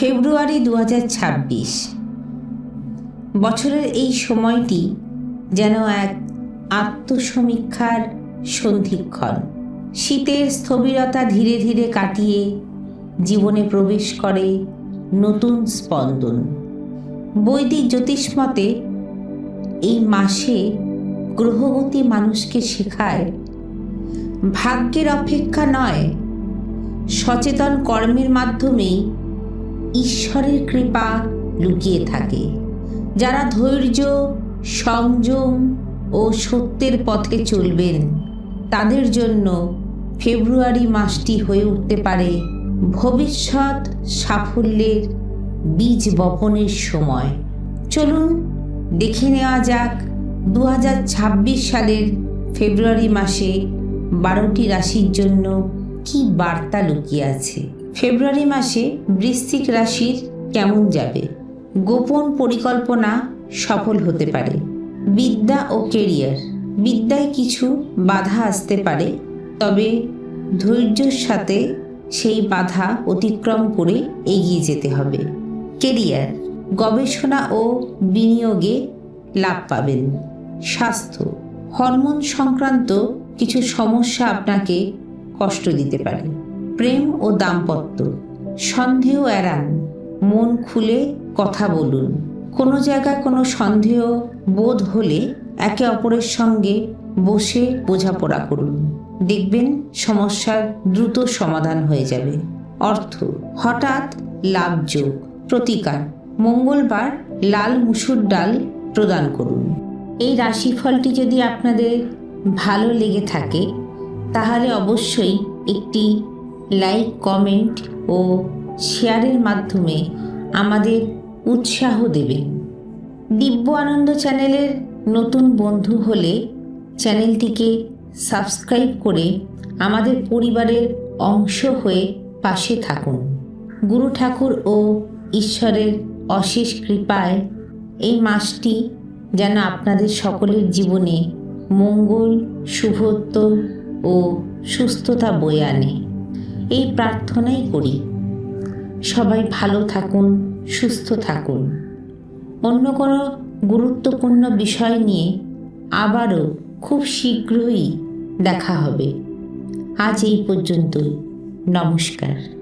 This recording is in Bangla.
ফেব্রুয়ারি দু হাজার ছাব্বিশ। বছরের এই সময়টি যেন এক আত্মসমীক্ষার সন্ধিক্ষণ। শীতের স্থবিরতা ধীরে ধীরে কাটিয়ে জীবনে প্রবেশ করে নতুন স্পন্দন। বৈদিক জ্যোতিষমতে এই মাসে গ্রহগতি মানুষকে শেখায়, ভাগ্যের অপেক্ষা নয়, সচেতন কর্মের মাধ্যমেই ঈশ্বরের কৃপা লুকিয়ে থাকে। যারা ধৈর্য, সংযম ও সত্যের পথে চলবেন, তাদের জন্য ফেব্রুয়ারি মাসটি হয়ে উঠতে পারে ভবিষ্যৎ সাফল্যের বীজ বপনের সময়। চলুন দেখে নেওয়া যাক দু হাজার ছাব্বিশ সালের ফেব্রুয়ারি মাসে বারোটি রাশির জন্য কি বার্তা লুকিয়ে আছে। ফেব্রুয়ারি মাসে বৃশ্চিক রাশির কেমন যাবে? গোপন পরিকল্পনা সফল হতে পারে। বিদ্যা ও কেরিয়ার। বিদ্যায় কিছু বাধা আসতে পারে, তবে ধৈর্যের সাথে সেই বাধা অতিক্রম করে এগিয়ে যেতে হবে। কেরিয়ার। গবেষণা ও বিনিয়োগে লাভ পাবেন। স্বাস্থ্য। হরমোন সংক্রান্ত কিছু সমস্যা আপনাকে কষ্ট দিতে পারে। প্রেম ও দাম্পত্য। সন্দেহ এড়ান, মন খুলে কথা বলুন। কোনো জায়গায় কোনো সন্দেহ বোধ হলে একে অপরের সঙ্গে বসে বোঝাপড়া করুন। দেখবেন সমস্যার দ্রুত সমাধান হয়ে যাবে। অর্থ, হঠাৎ লাভযোগ, প্রতিকার, মঙ্গলবার লাল মুসুর ডাল প্রদান করুন। এই রাশিফলটি যদি আপনাদের ভালো লেগে থাকে, তাহলে অবশ্যই একটি লাইক কমেন্ট ও শেয়ারের মাধ্যমে আমাদের উৎসাহ দেবেন দিব্য আনন্দ চ্যানেলের নতুন বন্ধু হলে চ্যানেলটিকে সাবস্ক্রাইব করে আমাদের পরিবারের অংশ হয়ে পাশে থাকুন। গুরু ঠাকুর ও ঈশ্বরের অশেষ কৃপায় এই মাসটি যেন আপনাদের সকলের জীবনে মঙ্গল, শুভত্ব ও সুস্থতা বয়ে আনে। এই প্রার্থনাই করি। সবাই ভালো থাকুন, সুস্থ থাকুন। অন্য কোনো গুরুত্বপূর্ণ বিষয় নিয়ে আবারও খুব শীঘ্রই দেখা হবে। আজ এই পর্যন্তই। নমস্কার।